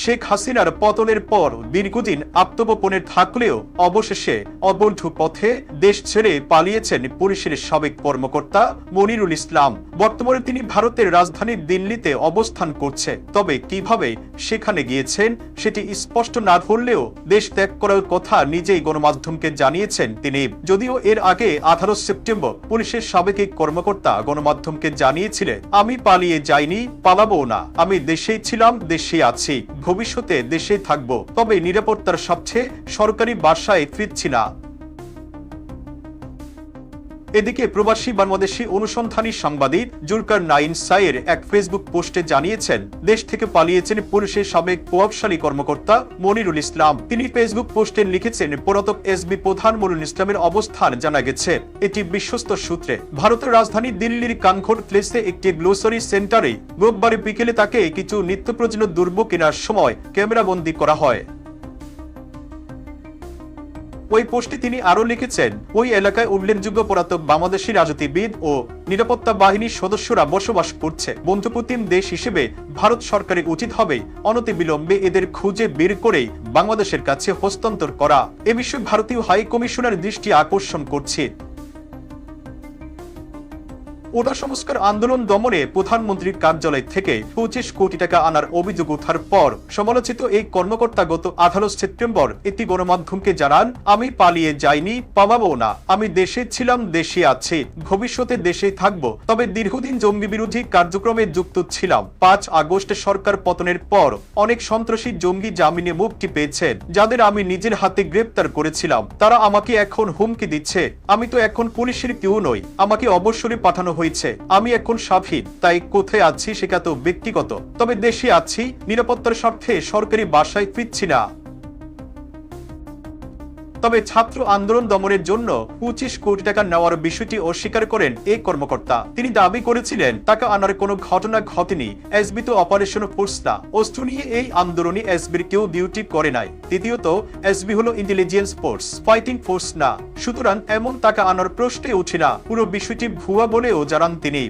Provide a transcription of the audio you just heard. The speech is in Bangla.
শেখ হাসিনার পতনের পর দীর্ঘদিন আত্মগোপনে থাকলেও অবশেষে অবৈধ পথে দেশ ছেড়ে পালিয়েছেন পুলিশের সাবেক কর্মকর্তা মনিরুল ইসলাম। বর্তমানে তিনি ভারতের রাজধানী দিল্লিতে অবস্থান করছে। তবে কীভাবে সেখানে গিয়েছেন সেটি স্পষ্ট না ধরলেও দেশ ত্যাগ করার কথা নিজেই গণমাধ্যমকে জানিয়েছেন তিনি। যদিও এর আগে আঠারো সেপ্টেম্বর পুলিশের সাবেক কর্মকর্তা গণমাধ্যমকে জানিয়েছিলেন, আমি পালিয়ে যাইনি, পালাবো না। আমি দেশেই ছিলাম দেশে আছি। ভবিষ্যতে দেশে থাকব। তবে নিরাপত্তার সবচেয়ে সরকারি বাসায় ফিরছি না। এদিকে প্রবাসী বাংলাদেশি অনুসন্ধানী সাংবাদিক জুলকার নাইন সাইয়ের এক ফেসবুক পোস্টে জানিয়েছেন, দেশ থেকে পালিয়েছেন পুলিশের সাবেক প্রভাবশালী কর্মকর্তা মনিরুল ইসলাম। তিনি ফেসবুক পোস্টে লিখেছেন, পলাতক এসবি প্রধান মনিরুল ইসলামের অবস্থান জানা গেছে। এটি বিশ্বস্ত সূত্রে। ভারতের রাজধানী দিল্লির কানখোর প্লেসে একটি গ্লোসারি সেন্টারে রোববার বিকেলে তাকে কিছু নিত্য প্রয়োজনীয় দুর্ব কেনার সময় ক্যামেরাবন্দি করা হয়। ওই পোস্টে তিনি আরও লিখেছেন, ওই এলাকায় উল্লেখযোগ্য পলাতক বাংলাদেশি রাজনীতিবিদ ও নিরাপত্তা বাহিনীর সদস্যরা বসবাস করছে। বন্ধুপ্রতিম দেশ হিসেবে ভারত সরকারের উচিত হবে অনতিবিলম্বে এদের খুঁজে বের করে বাংলাদেশের কাছে হস্তান্তর করা। এ বিষয়ে ভারতীয় হাই কমিশনের দৃষ্টি আকর্ষণ করছে। ওটা সংস্কার আন্দোলন দমনে প্রধানমন্ত্রীর কার্যালয় থেকে পঁচিশ কোটি টাকা আনার অভিযোগ ওঠার পর সমালোচিত এই কর্মকর্তা গত আঠারো সেপ্টেম্বর একটি গণমাধ্যমকে জানান, আমি পালিয়ে যাইনি, পালাবো না। আমি দেশে ছিলাম, দেশে আছি। ভবিষ্যতে দেশে থাকব। তবে দীর্ঘদিন জঙ্গি বিরোধী কার্যক্রমে যুক্ত ছিলাম। পাঁচ আগস্টে সরকার পতনের পর অনেক সন্ত্রাসী জঙ্গি জামিনে মুক্তি পেয়েছেন। যাদের আমি নিজের হাতে গ্রেপ্তার করেছিলাম। তারা আমাকে এখন হুমকি দিচ্ছে। আমি তো এখন পুলিশের কেউ নই। আমাকে অবসরে পাঠানো হয়েছে আমি এখন স্বাধীন, তাই কোথায় আছি সেটা তো ব্যক্তিগত। তবে দেশে আছি, নিরাপত্তার স্বার্থে সরকারি বাসায় ফিরছি না। তবে ছাত্র আন্দোলন দমনের জন্য পঁচিশ কোটি টাকা নেওয়ার বিষয়টি অস্বীকার করেন এই কর্মকর্তা। তিনি দাবি করেছিলেন টাকা আনার কোনো ঘটনা ঘটেনি, এসবি তো অপারেশন ফোর্স না। অস্ত্র নিয়ে এই আন্দোলনে এসবির কেউ ডিউটি করে নাই। দ্বিতীয়ত, এসবি হলো ইন্টেলিজেন্স ফোর্স ফাইটিং ফোর্স না। সুতরাং এমন টাকা আনার প্রশ্নে উঠে না। পুরো বিষয়টি ভুয়া বলেও জানান তিনি।